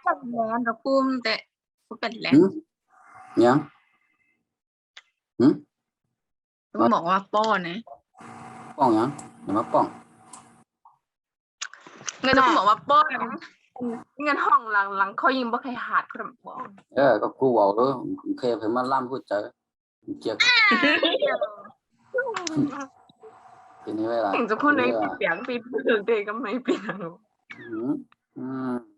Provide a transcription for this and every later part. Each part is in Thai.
เป็นแลนด์กับปุ้มแต่กูเป็นแลนหืด์มยังกูบอกว่าป้อนะป้องยังอย่ามาป้องเงินกูบอกว่าป้อนะเงินห้องหลังหลังเขายิงบ่เคยหาดคนบ่เออก็กูบอกเลยเคยเพิ่นมาล่ำพูดเจอเกี่ยวกับทีนี้เวลาถึงจะพูดในเสียงปีถึงเด็กก็ไม่เปลี่ยนอืมอืมอืม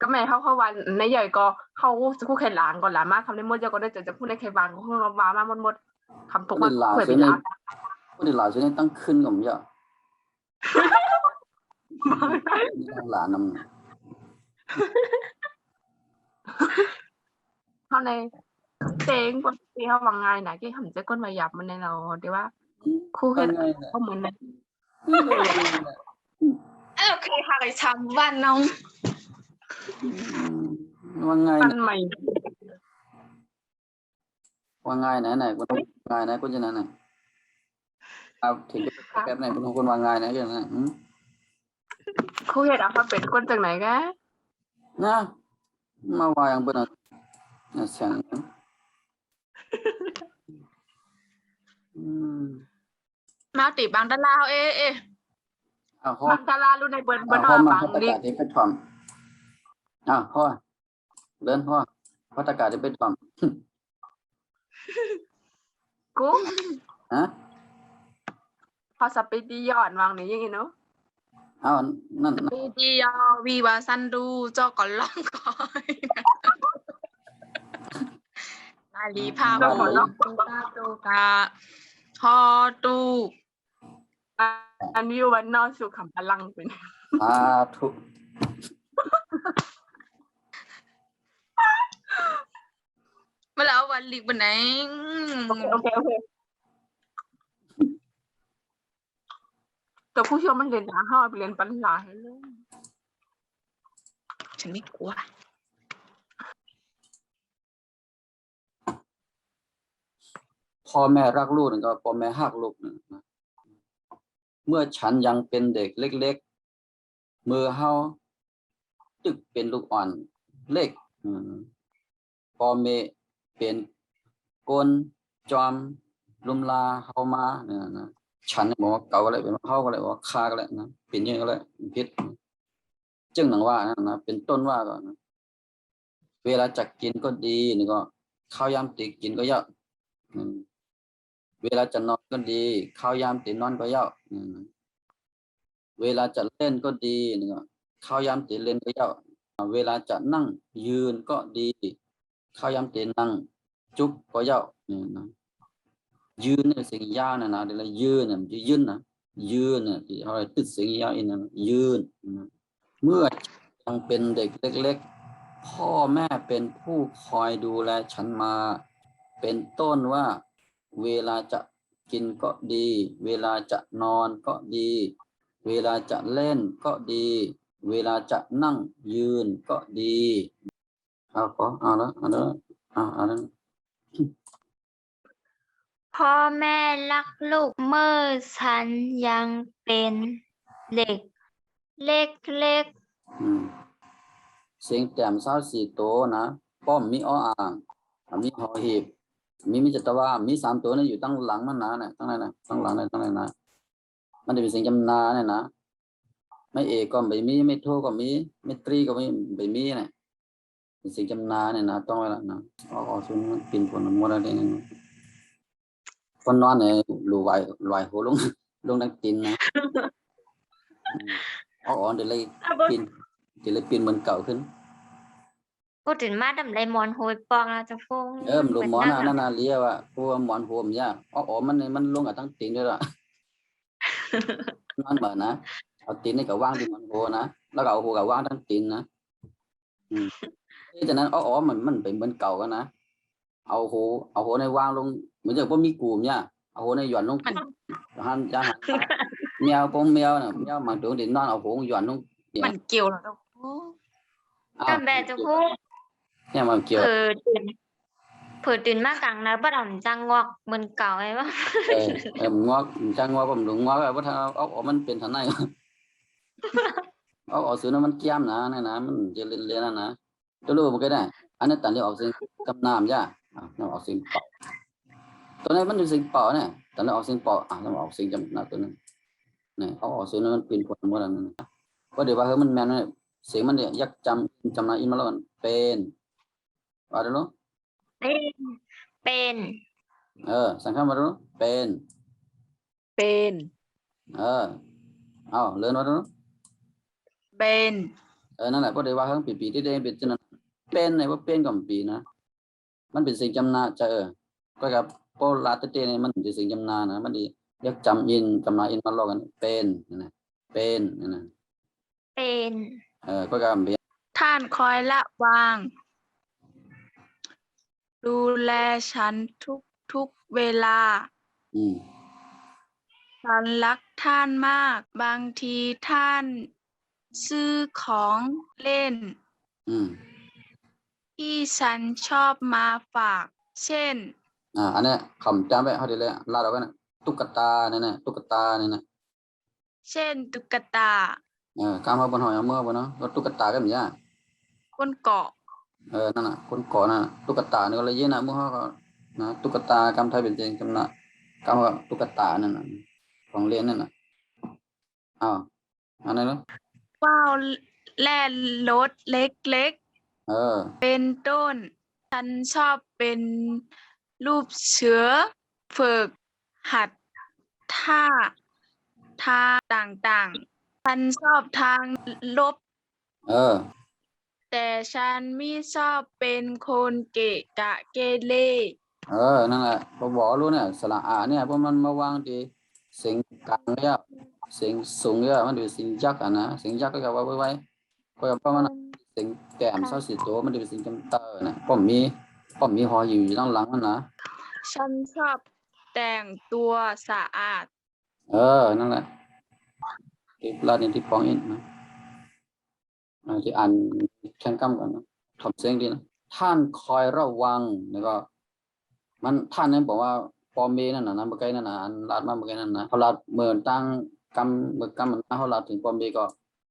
ก็แม่เขาเขาวันในใหญ่ก็เขาจะคู่แข่งหลังก่อนหลามาคำในมดเยอะก็ได้จะจะพูดในแค่บางก็พูดมามาหมดหมดคำทุกวันเคยไปล้างพูดถึงหลานช่วงนี้ตั้งขึ้นกับผมเยอะมีหลานนำเขาในเต็งปกติเขาวางไงนะที่ทำจะก้นมาหยับมันในเราเดี๋ยวว่าคู่แข่งไงเนี่ยเขาเหมือนในเออเคยหาอะไรทำบ้าน น้องว่าไงปันเนี่ยใหม่ว่าไงไหนไหนคุณไงไหนคุณจะไหนไหนเอาถึงจะแป๊บไหนคุณคุณว่าไงไหนกันนะอืมคู่แข่งเขาเป็นก้นจากไหนแกนะมาว่าอย่างเป็นอะเสียงอืมมาติบางดาราเอ๊ะเอ๊ะอ้าวพ่อบางดารารู้ในเบิร์นเบิร์นพ่อมาบางพัตดิกาที่เพชรทอมอ้าวพ่อเดินพ่อพัตกาที่เพชรทอมกูฮะพอสปีดีย้อนวางนี่ยังไงเนาะอ้าวนั่นวีดียอวีวาซันดูเจ้าก่อนล่องก่อยลาลีพาโบล องตูกาตูกาฮอตูอันนี้วันนอนสู่คำพลังเป็นสาธุเมื่อแล้ววันลีกวันไหนโอเคโอเคโอเคแต่ผู้ชมมันเรียนหาห้าไปเรียนปัญญาให้เลยฉันไม่กลัวพ่อแม่รักลูกนี่ก็พ่อแม่หักลูกนี่นะ เมื่อฉันยังเป็นเด็กเล็กๆ มือเฮาตึกเป็นลูกอ่อนเล็กอพอแม่เป็นกลจอม ลุมลาเฮามาเนี่ยนะฉันบอกว่าเก่าก็เลยเป็นเฮาก็เลยว่าคาก็เลยนะเป็นยังไงก็เลยผิดจึงหนังว่านะนะเป็นต้นว่าก่อนนะเวลาจะกินก็ดีนี่ก็ข้าวยามติกินก็เยอะ เวลาจะนอนก็ดี ข้าวยามตินอนก็เยอะอืมเวลาจะเล่นก็ดีข้าวยามติเล่นก็เยอะเวลาจะนั่งยืนก็ดี ข้าวยามตินั่ง จุกก็เยอะนี่นะยืนเนี่ยสิ่งยากนะนะเดี๋ยวยืนเนี่ยมันจะยืนนะยืนเนี่ยที่เขาเรียตึกสิ่งยากอีกนะยืนเมื่อยังเป็นเด็กเล็ก ๆ พ่อแม่เป็นผู้คอยดูแลฉันมา เป็นต้นว่า เวลาจะกินก็ดี เวลาจะนอนก็ดี เวลาจะเล่นก็ดี เวลาจะนั่งยืนก็ดีเอาขอเอาละเอาละเอาเอาละพ่อแม่รักลูกเมื่อฉันยังเป็นเด็ก เล็กอืมเสียงแต้มเศร้าสี่โตวนะ ป้อมมีอ้ออ่างอะมีหอหีบ มีมิจตว่ามีสามตัวนี่อยู่ตั้งหลังมันนะเนี่ยตั้งไหนนะตั้งหลังเนี่ยตั้งไหนนะมันจะเป็นเสียงจำนาเนี่ยนะไม่เอกก็ไม่มีไม่โทก็มีไม่ตรีก็ไม่ไม่มีเนี่ยเป็นเสียงจำนาเนี่ยนะต้องไว้ละนะอ๋อซุนปินผลมัวอะไรเนี่ยนะคนนอนเนี่ยรูไหวไหวหัวลงลงดังตินนะอืมอ๋ออ๋อเดี๋ยวเลยปินเดี๋ยวเลยปินเหมือนเก่าขึ้นๆ พูดถึงมาดำไรมอนโหยปองเราจะฟงเออมันดูหมอนอะนั่นน่ะเรียกว่าพวกหมอนหัวมันยากอ๋ออ๋อมันมันลงกับทั้งตีนด้วยล่ะนั่นเหมือนนะเอาตีนนี่กับว่างที่หมอนหัวนะแล้วก็เอาหัวกับว่างทั้งตีนนะอืมเอ้จากนั้นอ๋ออ๋อมันมันเป็นเหมือนเก่ากันนะเอาหัวเอาหัวในว่างลงเหมือนอย่างพวกมีกูมเนี่ยเอาหัวในหย่อนลงหันจานหันแมวปงแมวน่ะแมวมันตัวดินนอนเอาหัวหย่อนลงมันเกี่ยวแล้วอ้าวกันแบบจะพู ดเนี่ยมันเกี่ยว เผื่อตื่นเผื่อตื่นมากลางนะบ้านจังงอกเหมือนเก่าไอ้ว่าเออเออมันงอกมันจะงอกผมหลงงอกแบบว่าถ้าเอาเอามันเป็นทางไหนเอาออกเสียงนั้นมันเกี้ยมนะนะนะมันจะเรียนเรียนนะนะจะรู้มันก็ได้ อันนั้นตันที่ออกเสียงกำนามย่าอะนั่นออกเสียงเป่าตัวนี้มันเป็นเสียงเป่าเนี่ยตันที่ออกเสียงเป่าอะนั่นออกเสียงจำนาตัวนั้นเนี่ยเอาออกเสียงนั้นมันเป็นผลหมดแล้วนั่นนะว่าเดี๋ยวว่าเฮ้ยมันแมนเนี่ยเสียงมันเนี่ยยักจำจำนาอินมาแล้วมันเป็น ว่าเดี๋ยวรู้เป็น เป็น เออ สังขารมาดูเป็น เป็น เออ เอาเลื่อนมาดูเป็น เออ นั่นแหละพอได้ว่าทั้งปีปีที่ได้เป็นจนนั้นเป็นในว่าเป็นกับปีนะ มันเป็นสิ่งจำนาจะเออ ก็กับโปลาตเตเนี่ยมันเป็นสิ่งจำนานะ มันดีเรียกจำอินจำนาอินมาลอกกัน เป็นนั่นนะเป็นนั่นนะ เป็น เออ ก็กับเบียท่านคอยละวาง ดูแลฉันทุกทุกเวลา อืมฉันรักท่านมาก บางทีท่านซื้อของเล่น อืมที่ฉันชอบมาฝาก เช่น อ่าอันเนี้ยคำจำไว้เขาดีเลยลาดเอาไว้นะตุ๊กตาเนี่ยนะตุ๊กตาเนี่ยนะเช่น ตุ๊กตา เออกำเขาบนหอยเอาเมื่อบนเนาะก็ตุ๊กตาก็เหมือนกันคนเกาะ เออนั่นน่ะคนก่อนน่ะตุ๊กตาเนี่ยก็เลยเย็นนะมื่อเขาก็นะตุ๊กตากำไทยเป็นจริงกำนะกำว่าตุ๊กตานั่นน่ะของเล่นนั่นน่ะอ้าวอันนั้นเนาะว้าวแล่นรถเล็กเออๆเป็นต้น ฉันชอบเป็นรูปเสือฝึกหัดท่าทางต่างๆ ฉันชอบทางลบ เออ แต่ฉันไม่ชอบเป็นคนเกะกะเกเรเออ นั่นแหละพอบอกรู้เนี่ย สระอาเนี่ยพวกมันมาวางที่เสียงกลางเนี่ยเสียงสูงเนี่ยมันดูเสียงยักษ์อะนะเสียงยักษ์ก็จะว่าไว้ไว้ก็จะประมาณนั้นเสียงแก้มเศร้าสีโตมันดูเสียงจำเตอร์นะป้อมมีป้อมมีหออยู่อยู่ด้านหลังนั่นนะฉันชอบแต่งตัวสะอาด เออ นั่นแหละที่ลาดินที่ปองอินนะอ่าที่อ่าน แข่งกำกันนะทำเสียงดีนะท่านคอยระวังแล้วก็มันท่านนั้นบอกว่าปอมเมนั่นน่ะนะเมื่อกี้นั่นนะอันลาดมาเมื่อกี้นั่นนะเขาลาดเหมือนตั้งกำเมื่อกำมันตั้งเขาลาดถึงปอมเมก็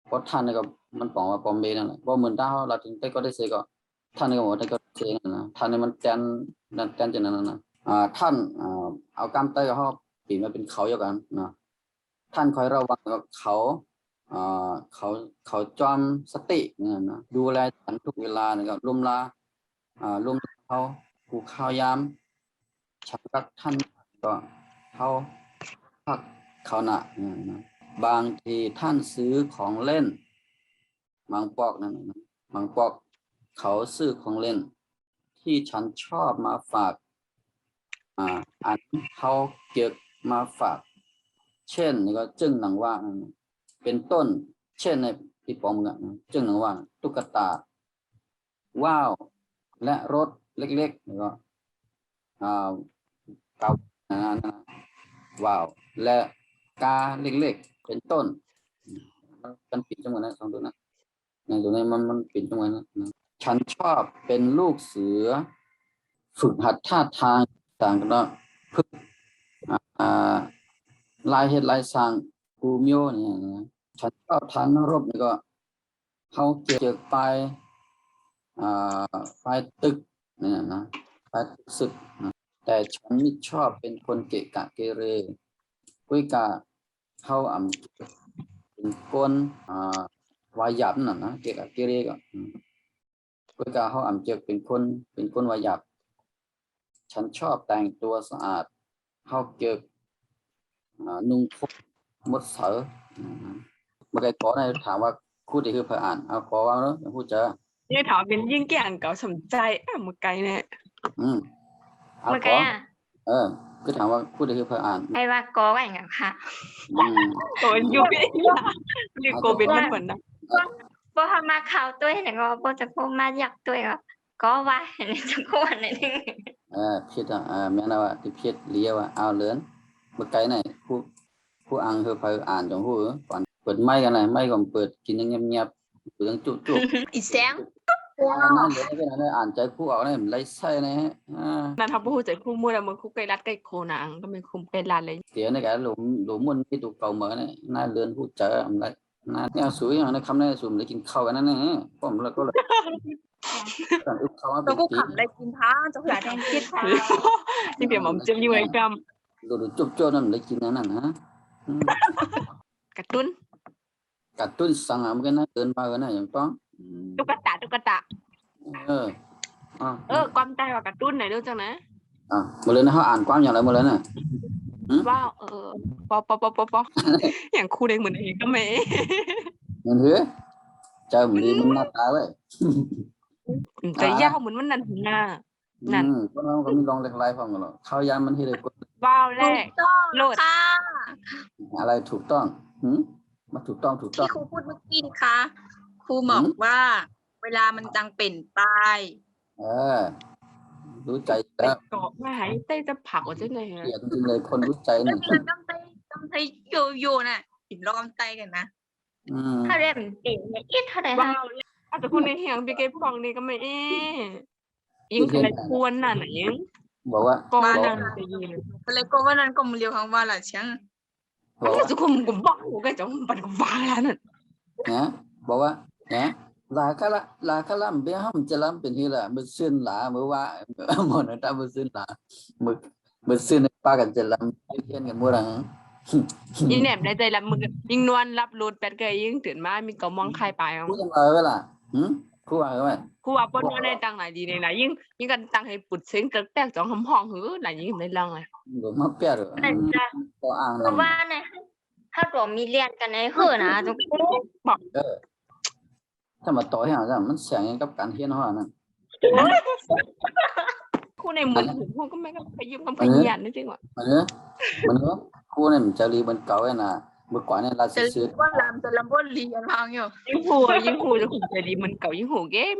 เพราะท่านนี่ก็มันบอกว่าปอมเมนั่นแหละเพราะเหมือนตั้งเขาลาดถึงเต้ก็ได้เสก็ ท่านนี่ก็บอกว่าเต้ก็เสนั่นนะท่านนี่มันแกนนั่นแกนจะนั่นน่ะนะอ่าท่านอ่าเอากำเต้กับเขาปีนมาเป็นเขาเดียวกันนะท่านคอยระวังกับเขา เขาเขาจอมสติเนี่ยนะดูแลฉันทุกเวลานี่ยก็ลุมลาอ่าลุมเขาผูกข้าวยามฉันรักท่านก็เขาพักเขาหนะเนี่ยนะบางทีท่านซื้อของเล่นบางปอกนั่นนะบางปอกเขาซื้อของเล่น ที่ฉันชอบมาฝากอ่าอันเขาเก็บมาฝาก เช่นนี่ก็จึงหนังว่านั่นน่ะ เป็นต้น เช่นในที่ปอมกันนจึงหนังว่าตุ๊กตา ว้าว และรถเล็กๆนี่ก็อ่าเก่านะนะว้าว และกาเล็กๆ เป็นต้น มันปิดจังหวะนะสองตัวนะในตัวนี้มันมันปิดจังหวะนะนะฉันชอบเป็นลูกเสือ ฝึกหัดท่าทางต่างกันเนาะฝึกอ่าลายเฮ็ดลายสร้างกูมิโอเนี่ยนะ ฉันชอบทานรบนี่ก็เขาเกี่ยวไปอ่าไปตึกเนี่ยนะไปศึกนะแต่ฉันไม่ชอบเป็นคนเกะกะเกเรกุยกะเขาอ่ำเป็นคนอ่าวายหยับน่ะนะเกะกะเกเรก็กุยกะเขาอ่ำเจอเป็นคนเป็นคนวายหยับ ฉันชอบแต่งตัวสะอาดเขาเกี่ยวอ่านุ่งพกมดเสืออื มเมื่อกี้ขอในถามว่าคู่ที่คือเพื่ออ่านเอาขอวางแล้วอย่าพูดเจอนี่ถามเป็นยิ่งแก่งเก่าสมใจอะมือไกลเนี่ยอืมเอาเมื่อขอกี้อะเออคือถามว่าคู่ที่คือเพื่ออ่านไอ้ว่ากอว่าอย่างเงี้ยค่ะอืมโอ้ยยุยเรียกโกเบนมันเหมือนนะพอทำมาข่าวตัวไหนก็พอจะพูดมาอยากตัวก็ก็ว่าเห็นจะพูดอะไรนึงเออผิดอะเออแม่นะว่าที่ผิดเลี้ยวอะเอาเหลือนเมื่อกี้ไหนผู้ผู้อังคือเพื่ออ่านจงหูก่อนเปิดไม้กันเลยไม้ก่อนเปิดกินยังเงียบๆเปิดยังจุ๊จุ๊อีแสงอ่านนั่นเดี๋ยวไม่เป็นไรอ่านใจผู้เอาเนี่ยมันไรใส่นะฮะอ่านั่นทำผู้ใจคู่มั่วแล้วมึงคู่ไกลรัดไกลโคนังก็เป็นคุมเป็นรัดเลยเดี๋ยวในการหลุมหลุมมันที่ถูกเก่าเหมือนเนี่ยน่าเลือนผู้เจออะไรนนะเนี่ยสูอย่างนั้นคำนี้สูมได้กินข้าวกันนั่นเองผมแล้วก็เลยสั่งอึบเขามาเป็เจ้านคู่ปีขำได้กินท้าเจ้าคู่แดงคิดค่ะนี่เดี๋ยวหมอมจะอยู่ไอ้กรรมดูดูจุ๊บจ้นั่นได้กินนั่นน่ะนะอืมกระตุ้น กัดตุ้นสั่งอะมันก็น่าเดินมากันนะอย่างต้องอืมตุ๊กตาตุ๊กตาเอออะเออ ความใจว่ากระตุ้นไหนรู้จังนะอะหมดเลยนะเขาอ่านความอย่างไรหมดเลยน่ะว้าวเออปอปอปอปอปอ อย่างครูเด็กเหมือนเองก็ไม่เงินเหือเจอมันดีมันหน้าตาไว้ยแต่ยาวเหมือนมันนันหน้านั่นอืมก็เราก็มีลองเล็กไรฟังกันหรอกข้าวยามมันที่เลยกดว้าวแรถูกกต้องโลด ค่ะ อะไรถูกต้องหืม มาถูกต้องถูกต้อที่งครูพูดเมื่อกี้นะคะครูบอกว่า เวลามันจังเป็นไปเออรู้ใจแต่แล้วเกาะมาหายเต้จะผลักว่าจะไงเกลียดจริงๆเลยคนรู้ใจแล้วนี่มีกำไตกำไตโยโย่น่ะหินรอกำไตกันนะอืมถ้าเรียนเป็นเนี่ยอีเท่าไหร่ว้าฮะวอาจจะคนในเฮียงพี่เกฟองนี่ก็ไม่เอ๊ยิงขนาดควรน่ะไหนยิงบอกว่าก็บอกนั่ว่างจะยืนอะไรก็ว่านั้นก็มันเรียวคำว่าละเชียง บอกแล้วว่าจะคุมกุมบ้าหัวก็จะปันกุมบ้าแล้วนั่นนะบอกว่านะลาคาละลาคาละเบี้ยห้ามจะล้ำเป็นที่ละมือซื่นหลามือว่าหมดนะตามือซื่นหลามือมือซื่นป้ากันจะล้ำเทียนกันมั่วหลังยิงแหนมในใจรับมือยิงนวลรับรูดแปดเกยยิงตื่นมามีก็มองใครไปอะพูดยังไงเวล่ะหืมคู่อะไรวะกูว่าปนในตังไหนดีในไหนยิงยิงกันตังให้ปุดเสียงแตกๆจองหำห้องหือไหนยิงในลังเลยหรือมาเปียหรือแต่จะก็อ้างเพราะนำว่าเนี่ย ถ้าตัวมีเรียนกันในเฮือนะทุกคนถ้ามาต่อให้หาจ้ะมันเสียงกับการเฮียนเขาอะนั่นกูในมือถือพวกก็ไม่ก็ไปยืมกันพยานนี่จริงวะมันเนอะมันเนอะคู่เนี่ยมันจะรีมันเก่าไอ้น่ะเมื่อก่อนเนี่ยเราจะซื้อว่าลำจะลำว่าลีอันพังอยู่ยิงหูยิงหูจะขุนใจดีมันเก่ายิงหูเกม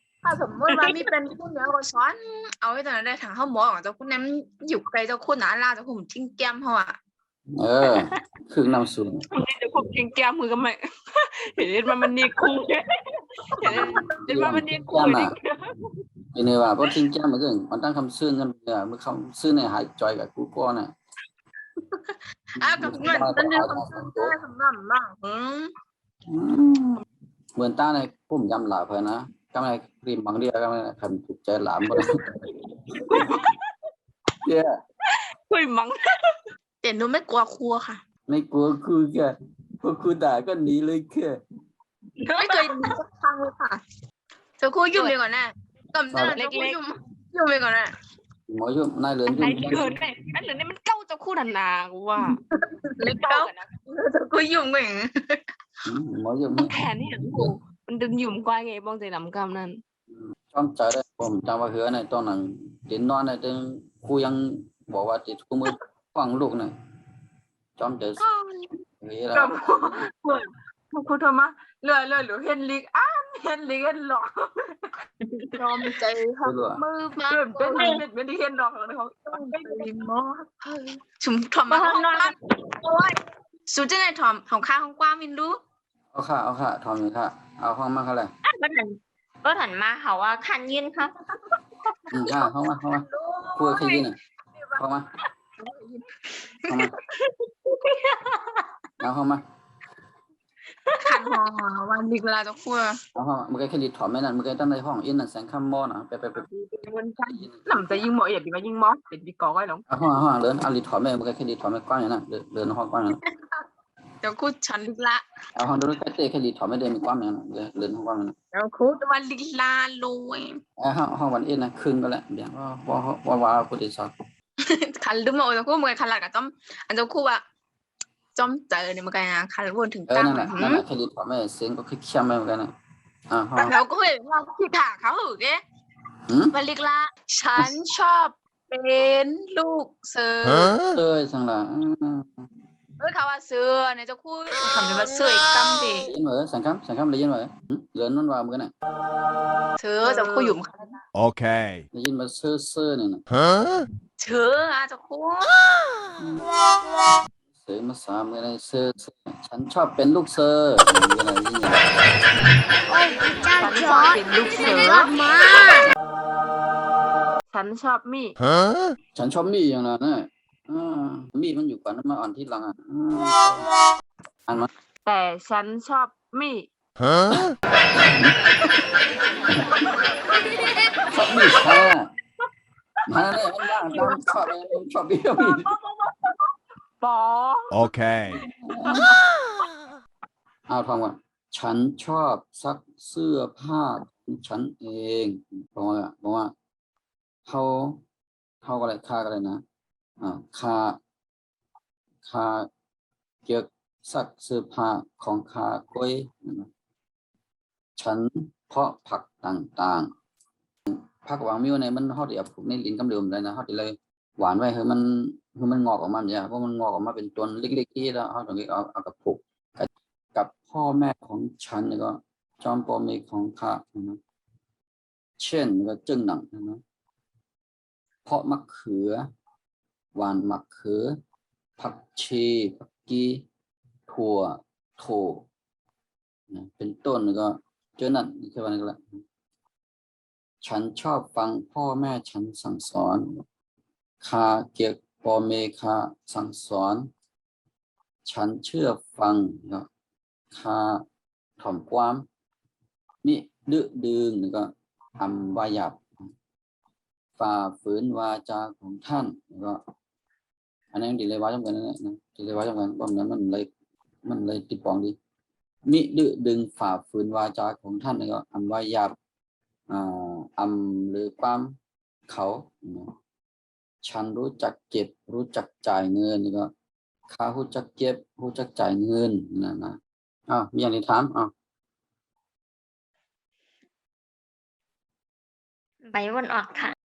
ลยขวดมากก็อยู่จำเนี่ยหลังลายฮักแพงมันนะตั้งใจจะพูดแถมลังไล่ค่ะไปเดี๋ยวก็อยู่จำได้ประเด็นในนอปลายมาอีกตั้งอะเนอะพวกนี้รอมได้ไปมันเร็วเขาเนี่ยอืมหีตั้งมางั้นกูดีว่าไว้กับว่ากูจะตียำซื้อถ้าสมมติว่ามีเป็นคู่เนี้ยก็ช้อน เอาไว้ตอนนั้นได้ทางเข้าหมอของเจ้าคู่นั้นอยู่ไกลเจ้าคู่หนาลาเจ้าคู่ทิ้งแก้มเขาอะเออ คือน้ำสูงผมนี่จะผมกินแก้มือก็ไม่เห็นมันมันนี่คู่เห็นมันมันนี่คู่นี่ทีนี้ว่าเพราะทิ้งแก้มมันก็มันตั้งคำซื่อกันเนี่ยมันคำซื่อในหายจอยกับกูก้อนน่ะอ้าวกับเงินนั่นเรื่องคำสั่งได้คำนำบ้างอืมเหมือนตาในพุ่มยำหลาเพอนะก็ไม่ริมบางเดียก็ไม่คันถู กใจหลามหมดเย้คุยมังแต่หนูไม่กลัวครัวค่ะ ไม่กลัวครูแกพวกครูด่าก็หนีเลยแค่ไม่เคยมีสักครั้งเลยค่ะเจ้าคู่ยุ่งไปก่อนแน่กำจัดเล็กๆยุ่งยุ่งไปก่อนแน่หมอยุ่นายเหลือนไหนยุ่งเกิดไงอันเหลือนี่มันเก้าเจ้าคู่นันนากูว่าเล็กเก้าเจ้าคู่ยุ่งไปอย่างหมอยุ่นมันแผนนี่อย่างกู มันดึงยุ่มกว่าไงบ้องใจลำกำนั่นชอบใจได้ผมจำว่าเหือในตอนนั้นตินนอนในตึงครูยังบอกว่าติดคู่มือฟังลูกน่ะจอมใจเฮ้ยแล้ก็วพูดครูโทรมาเรื่อยเรื่อยหรือเฮนลิกอ้านเฮนลิกเฮนหลอกยอมใจค่ะไม่รู้อะมือมาเป็นเป็นเป็นเป็นที่เฮนหลอกของเขาไปมอชุมถอมมาห้องกว้างโอ้ยสูจะไหนถอมของข้าห้องกว้างมินดู เอาค่ะเอาค่ะทอมอยู่ค่ะ เอาห้องมาเขาเลยก็ถันก็ถันมาเขาว่าคันยืนครับอืมค่ะเข้ามาเข้ามาครูขยี้น่ะเข้ามาเข้ามาเอาเข้ามาขันหอวันดีเวลาจะคั่วเอาเข้ามามึงก็แค่ดีถอมไม่นั่นมึงก็ตั้งในห้องอินน่ะแสงข้ามหม้อน่ะไปไปไปมันใช่หนำจะยิงหมออย่าดีมายิงหมอเป็นดีกอไว้หรอกเอาห้องห้องเดินเอาลีถอมไม่มึงก็แค่ดีถอมไม่กว้างอย่างนั้นเดินเดินห้องกว้างอย่างนั้นเดี๋ยวคู่ฉันลิกละเอาห้องเดินแค่เตะแค่ดีถอมไม่เดินมีกว้างอย่างนั้นเดินเดินห้องกว้างอย่างนั้น เดี๋ยวคู่จะวันลิกลาลอยไอ้ห้องห้องวันอินนะครึ่งก็แล้วเดี๋ยวว่าว่าว่าว่ากูจะสอนขันลืมมาโอ้จะคู่มือขันหลักกับจอมอันจะคู่อะจอมเจอเนี่ยมันกันนะขันวนถึงเออตั้งนั่นแหละนั่นแหละแค่ดีถอมไม่เสียงก็คือเข้มไม่เหมือนกันนะอ่าห้องเราก็เห็นว่าคือถาเขาหือเด้หืมวันลิกละฉันชอบเป็นลูกเสือเอ้ยสังละ อืมเเอ้ยเขาว่าเสือเนี่ยเจ้าคุณคำนี้ว่าเสืออีกคำดิได้ยินเหรอสังคำสังคำได้ยินเหรอหึเหลือนั่นว่าเหมือนกันน่ะเสือเจ้าคุณอยู่ม Okay. ได้ยินมาเซ่อเซ่อนี่นะ Huh? เสืออะเจ้าคุณเสือมาสามกันเลยเซ่อเซ่อฉันชอบเป็นลูกเซ่ออะไรอย่างเงี้ยโอ้ยเจ้าฉันจชออบร์ดเป็นลูกเสืยออดมากฉันชอบมีด Huh? ฉันชอบมีดอย่างนั้นนะอ่า มีดมันอยู่ก่อนแล้วมาอ่อนที่หลังอะอ่าอันมาแต่ฉันชอบมีด Huh? ชอบมีดค่ะมาเนี่ยมันว่างตามชอบเลยมันชอบมีดมีดปอ Okay. เอาทองว่าฉันชอบซักเสื้อผ้าของฉันเองบอกว่าบอกว่าเขาเขาอะไรค่าอะไรนะ อ่าคาคาเกี่ยวกับซักเสื้อผ้าของข้าก้อยฉันเพาะผักต่างๆผักหวางมิวเนี่ยมันเขาเดียวปลูกในลิ้นกำเดิมเลยนะเขาเดี๋ยวเลยหวานไว้ให้มันให้มันงอกออกมาเนี่ยเพราะมันงอกออกมาเป็นต้นเล็กๆที่แล้วเขาถึงเอาเอากับปลูกกับพ่อแม่ของฉันก็ จอมปอมีของข้านะเช่นก็จึงหนังนะเพาะมะเขือ หวานมะเขือ ผักชีผักกีถั่วโถนะเป็นต้นแล้วก็เจอนั่นนี่คือวันนี้ก็ละฉันชอบฟังพ่อแม่ฉันสั่งสอน คาเกียกปอเมคาสั่งสอน ฉันเชื่อฟังนะคาถ่อมความมิดื้อดึงแล้วก็ทำวายับฝ่าฝืนวาจาของท่านแล้วก็ อันนั้นดีเลยว่าจำกันนั่นแหละนะดีเลยว่าจำกันเพราะนั้นมันเลยมันเลยติดปองดีมิดื้อดึงฝ่าฝืนวาจาของท่านแล้วก็อำวาหยับอ่าอำหรือความเขา ฉันรู้จักเก็บ รู้จักจ่ายเงินแล้วก็ข้ารู้จักเก็บ รู้จักจ่ายเงินนะนะอ้าวมีอะไรถามอ้าวใบวนออกค่ะ